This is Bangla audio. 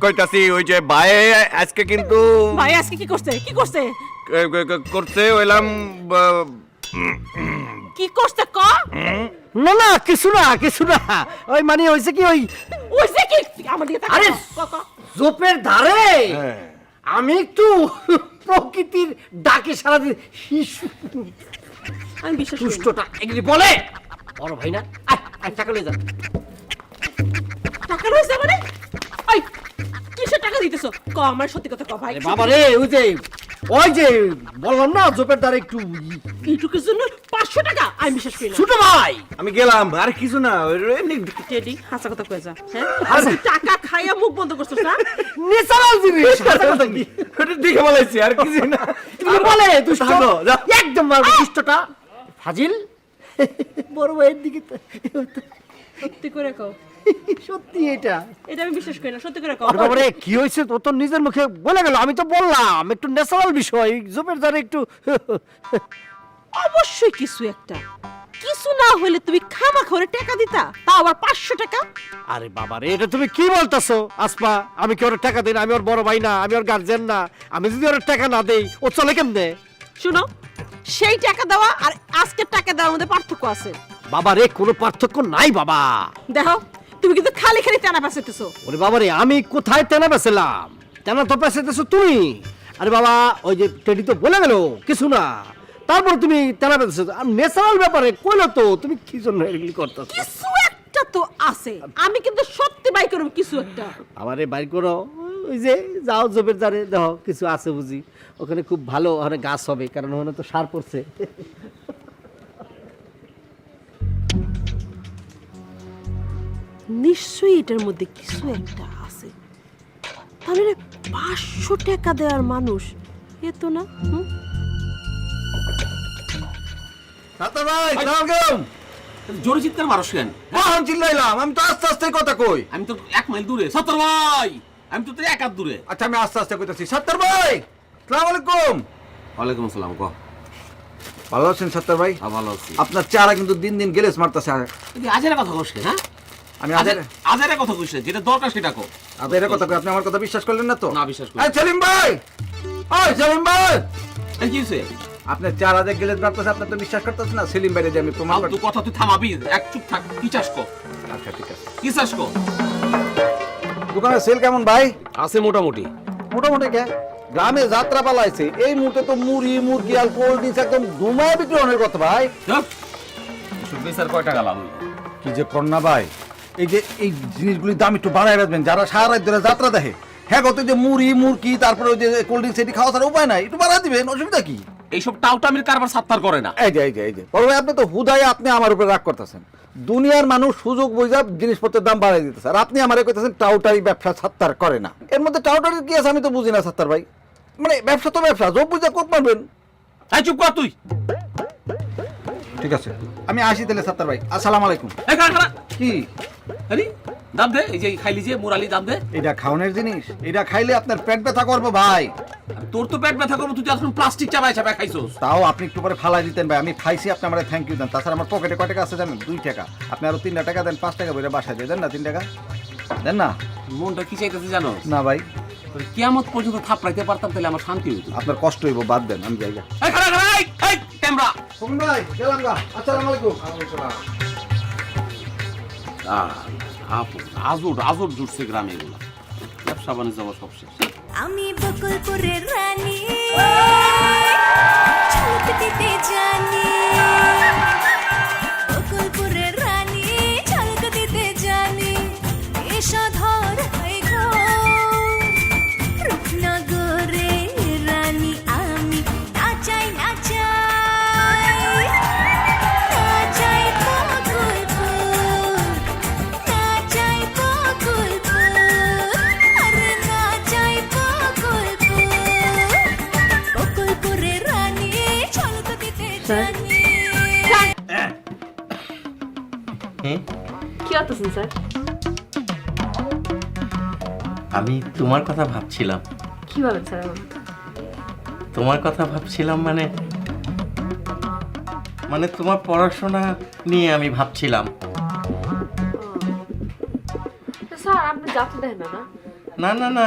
কইতাছি ওই যে ভাই আজকে কিন্তু ভাই আজকে কি করছে? কি করছে? ক- ক- ক- হইলাম কি করছে ক? না না কিছু না কিছু না। ওই মানে কি ওই ওই যে কি আরে! জোপের ধারে হ্যাঁ। আমি একটু প্রকৃতির ডাকে সারাদিন শিশু। আমি বিশ্বাস দুষ্টটা। এগুলি বলে। বড় ভাই না। আয়, আয়, টাকা নিয়ে যা। কিসের ক আমার সত্যি কথা ক ভাই। বাবা রে ওই যে ওই যে বললাম না জোপের ধারে একটু এইটুকুর জন্য পাঁচশো টাকা। আমি বিশ্বাস করি না। ছোট ভাই! আমি গেলাম আর কিছু না এমনি টেডি হাসা কথা কয়ে যা হ্যাঁ? আর টাকা খাইয়া মুখ বন্ধ করছিস না নেচারাল জিনিস। হাসা কথা কি? ওটা দেখে বলাইছি আর কিছু না। তুমি বলে দুষ্ট। একদম মারবো দুষ্টটা। ফাজিল বড় ভাইয়ের দিকে সত্যি করে কও। সত্যি এটা। এটা আমি বিশ্বাস করি না সত্যি করে কও। বাবারে কি তো নিজের মুখে বলে গেল আমি তো বললাম একটু ন্যাচারাল বিষয় জোপের ধারে একটু অবশ্যই কিছু একটা। কিছু না হলে তুমি খামা খরে টাকা দিতা তাও আবার পাঁচশো টাকা? আরে বাবারে এটা তুমি কি বলতেছো? আসমা আমি কি ওর টাকা দিই না? আমি ওর বড় ভাই না আমি ওর গার্জেন না। আমি যদি ওর টাকা না দেই ও চলে কেমনে? শুনো সেই টাকা দেওয়া আর আজকের টাকা দেওয়ার মধ্যে পার্থক্য আছে। বাবা রে কোনো পার্থক্য নাই বাবা। দেখো তুমি কিন্তু খালি খালি টানা পাশাইতেছো ওরে বাবারে আমি কোথায় তেনা বেছিলাম তেনা তো পেছাইতেছো তুমি। আরে বাবা ওই যে টেডি তো বলে গেল কিছু না। তারপর তুমি তেনা পেতেছো আর ন্যাচারাল ব্যাপারে কইলো তো তুমি কি জন্য এগুলি করতেছো? কিছু একটা তো আছে। আমি কিন্তু সত্যি বাই করব কিছু একটা। আমারে বাই করো। ওই যে যাও জবের দ্বারে দেখো কিছু আছে বুঝি। ওখানে খুব ভালো ওখানে গাছ হবে কারণ ওখানে তো সার পড়ছে। নিশ্চয়ই এটার মধ্যে কিছু একটা আছে। তাহলে পাঁচশো টাকা দেওয়ার মানুষ এ তো না জোরে চিৎকার কেন? চিল্লাইলাম আমি তো আস্তে আস্তে কথা কই। আমি তো এক মাইল দূরে। সত্তর ভাই! আমি তো তোর এক হাত দূরে। আচ্ছা আমি আস্তে আস্তে কইতাছি। সত্তর ভাই সালাম আলাইকুম। ওয়ালাইকুম আসসালাম কহ ভালো আছেন সত্তর ভাই? আ, ভালো আছি। আপনার চেহারা কিন্তু দিন দিন গেলেস মারতেছে তুই আজের কথা কস হ্যাঁ? আমি আজের আজের কথা কইস যেটা দরকার সেটা কো। আজের কথা কই? আপনি আমার কথা বিশ্বাস করলেন না তো? না, বিশ্বাস করি। এই সেলিম ভাই! ওই সেলিম ভাই! এই কি হইছে? আপনার চেহারা যে গেলেস মারতেছে আপনি তো বিশ্বাস করতেছেন না সেলিম ভাইরে যে আমি প্রমাণ করতে কথা তুই থামাবি এক চুপ থাক কি চাস কো? আচ্ছা ঠিক আছে। কি চাস কো? দোকানের সেল কেমন ভাই? আছে মোটামুটি। মোটামুটি কে? গ্রামে যাত্রা পালাইছে। এই মুহূর্তে তো মুড়ি মুরগি আর কোল্ড ড্রিঙ্কস একদম ধুমায় বিক্রি অনেক কথা ভাই। বেচার কয় টাকা লাভ কি যে কন্যা ভাই। এই যে এই জিনিসগুলির দাম একটু বাড়ায় রাখবেন যারা সারা রাত ধরে যাত্রা দেখে। হ্যাঁ গত যে মুড়ি মুরগি তারপরে ওই যে কোল্ড ড্রিঙ্কস এটি খাওয়া ছাড়া উপায় নাই। একটু বাড়া দিবেন অসুবিধা কি? এইসব টাউটামির কারবার সাত্তার করে না। এই যে এই যে এই যে। বড় ভাই আপনি তো হুদায় আপনি আমার উপরে রাগ করতেছেন। দুনিয়ার মানুষ সুযোগ বুঝা জিনিসপত্রের দাম বাড়াই দিতেছে। আর আপনি আমারে কইতেছেন টাউটারি ব্যবসা ছাত্তার করে না। এর মধ্যে টাউটারি কি আছে আমি তো বুঝি না ছাত্তার ভাই। মানে ব্যবসা তো ব্যবসা যোগ বুঝা করতে পারবেন এই চুপ কর তুই। ঠিক আছে আমি আসি তাহলে ছাত্তার ভাই। আসসালামু আলাইকুম। কি? আরে দাম দে এই যে খাইলি যে মুরালি দাম দে। এটা খাওয়ানোর জিনিস। এটা খাইলে আপনার পেট ব্যথা করব ভাই। তোর তো পেট ব্যথা করব তুই এখন প্লাস্টিক চাবাই চাবাই খাইছস। তাও আপনি একটু পরে ফালাই দিতেন ভাই আমি খাইছি আপনি আমার থ্যাংক ইউ দেন। তাছাড়া আমার পকেটে কয় টাকা আছে জানেন? দুই টাকা। আপনি আরও তিনটা টাকা দেন পাঁচ টাকা বইটা বাসায় দিয়ে দেন না তিন টাকা? দেন না? মনটা কি চাইতেছে জানো? না ভাই। কিয়ামত পর্যন্ত থাপড়াইতে পারতাম তাহলে আমার শান্তি হইতো। আপনার কষ্ট হইব বাদ দেন আমি যাই ক্যামেরা। ভাই গেলাম গা। আসসালামু আলাইকুম। আজর আজর জুটছে গ্রামে এগুলো। ব্যবসা বাণিজ্য আমার সব শেষ। আমি বকুলপুরের রানী। দিতে জানি কি করতেছেন স্যার? আমি তোমার কথা ভাবছিলাম। কি বলেন স্যার তোমার কথা ভাবছিলাম মানে মানে তোমার পড়াশোনা নিয়ে আমি ভাবছিলাম। স্যার আপনি না না? না না না।